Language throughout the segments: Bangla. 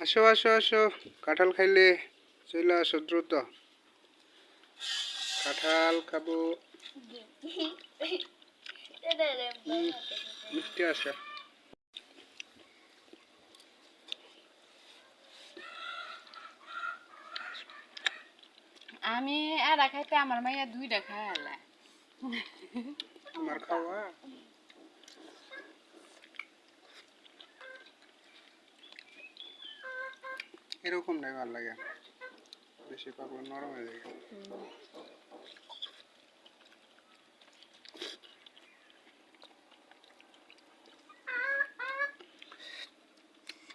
আসো আসো আসো। কাঁঠাল খাইলে চলে আসো দ্রুত। কাঁঠাল খাব। মিষ্টি আসা আমি আর খাইতে আমার মাইয়া দুইটা আলা আমার খাওয়া? এরকম নাই ভালো লাগে বেশি পাকলে নরম হয়ে যায়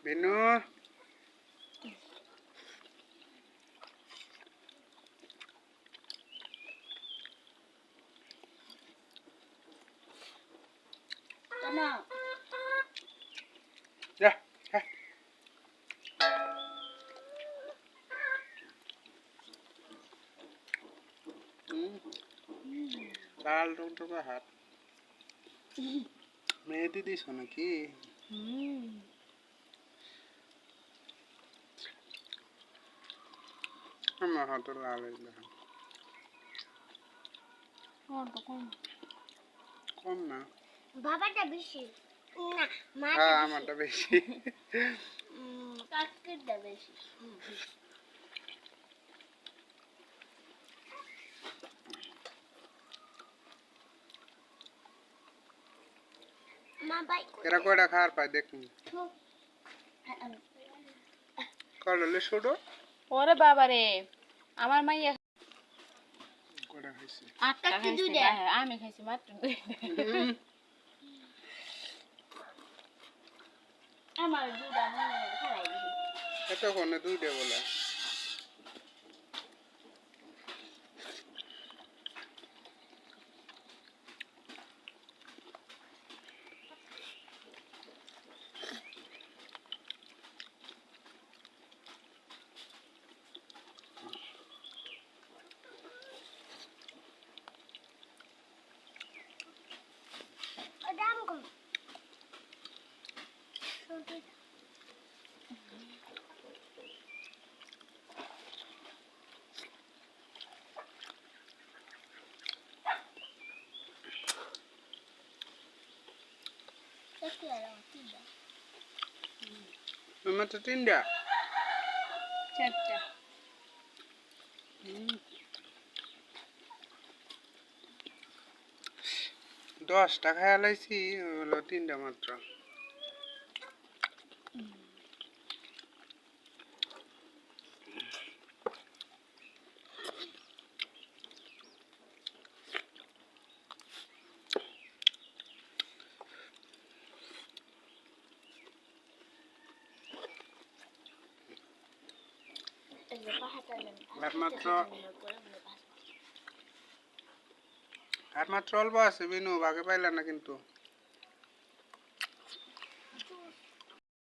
বিনু যা লাল টকটকে হাত। মেহেদি দিছ নাকি? আমার হাত লাল হয়ে কম না? বাবাটা বেশি। না মা হ্যাঁ আমারটা বেশি। কাকেরটা বেশি। এরা কয়টা খাওয়ার পায় দেখুন। কললে ছোটো? ওরে বাবা রে আমার কয়টা খাইছে? আটটা দুইটা। আমি খাইছি মাত্র আমার দুটা মনে খাই এতক্ষণে দুইটা বলে দাম কম তোমার তো তিনটা চারটা। দশটা খাই লাইছি হলো তিনটা মাত্র। আর মাত্র আর মাত্র অল্প আছে বিনু ভাগে পাইলা না কিন্তু